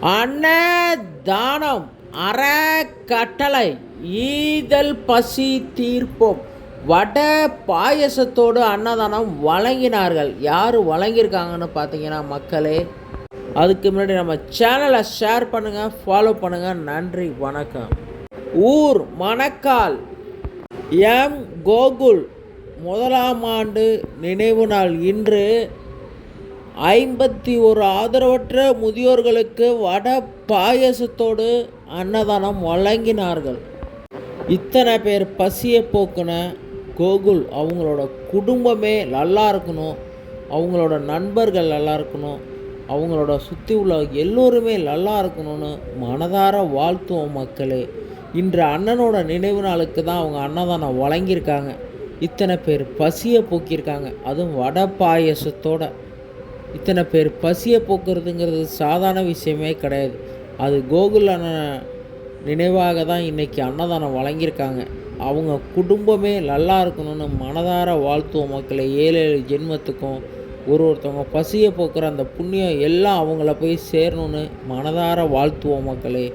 அன்னதானம் அறக்கட்டளை ஈதல் பசி தீர்ப்போம். வடை பாயசத்தோடு அன்னதானம் வழங்கினார்கள். யார் வழங்கியிருக்காங்கன்னு பார்த்தீங்கன்னா மக்களே அதுக்கு முன்னாடி நம்ம சேனலை ஷேர் பண்ணுங்கள் ஃபாலோ பண்ணுங்கள் நன்றி வணக்கம். ஊர் மணக்கால் எம். கோகுல் முதலாம் ஆண்டு நினைவு நாள் இன்று ஐம்பத்தி ஒரு ஆதரவற்ற முதியோர்களுக்கு வட பாயசத்தோடு அன்னதானம் வழங்கினார்கள். இத்தனை பேர் பசியை போக்குன கோகுல் அவங்களோட குடும்பமே நல்லா இருக்கணும் அவங்களோட நண்பர்கள் நல்லா இருக்கணும் அவங்களோட சுற்றி உள்ள எல்லோருமே நல்லா இருக்கணும்னு மனதார வாழ்த்துவோம் மக்களே. இன்று அண்ணனோட நினைவு நாளுக்கு தான் அவங்க அன்னதானம் வழங்கியிருக்காங்க. இத்தனை பேர் பசியை போக்கியிருக்காங்க. அதுவும் வடை பாயசத்தோட. இத்தனை பேர் பசியை போக்குறதுங்கிறது சாதாரண விஷயமே கிடையாது. அது கோகுல் அண்ணன் நினைவாக தான் இன்றைக்கி அன்னதானம் வழங்கியிருக்காங்க. அவங்க குடும்பமே நல்லா இருக்கணும்னு மனதார வாழ்த்துவோம் மக்களை. ஏழு ஏழு ஜென்மத்துக்கும் ஒரு ஒருத்தவங்க பசியை போக்குற அந்த புண்ணியம் எல்லாம் அவங்கள போய் சேரணும்னு மனதார வாழ்த்துவோம் மக்களே.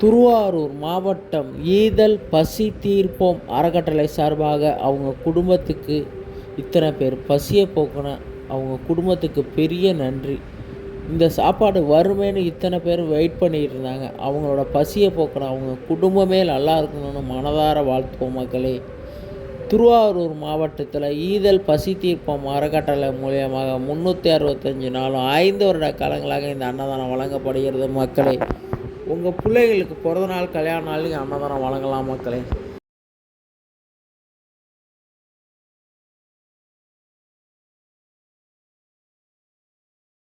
திருவாரூர் மாவட்டம் ஈதல் பசி தீர்ப்போம் அறக்கட்டளை சார்பாக அவங்க குடும்பத்துக்கு இத்தனை பேர் பசியை போக்குன அவங்க குடும்பத்துக்கு பெரிய நன்றி. இந்த சாப்பாடு வருமேன்னு இத்தனை பேர் வெயிட் பண்ணிகிட்டு இருந்தாங்க. அவங்களோட பசியை போக்கணும் அவங்க குடும்பமே நல்லா இருக்கணும்னு மனதார வாழ்த்துவோம் மக்களே. திருவாரூர் மாவட்டத்தில் ஈதல் பசி தீர்ப்பம் அறக்கட்டளை மூலியமாக முந்நூற்றி அறுபத்தஞ்சு நாளும் ஐந்து வருட காலங்களாக இந்த அன்னதானம் வழங்கப்படுகிறது மக்களே. உங்கள் பிள்ளைகளுக்கு பிறந்த நாள் கல்யாண நாள் அன்னதானம் வழங்கலாம் மக்களே.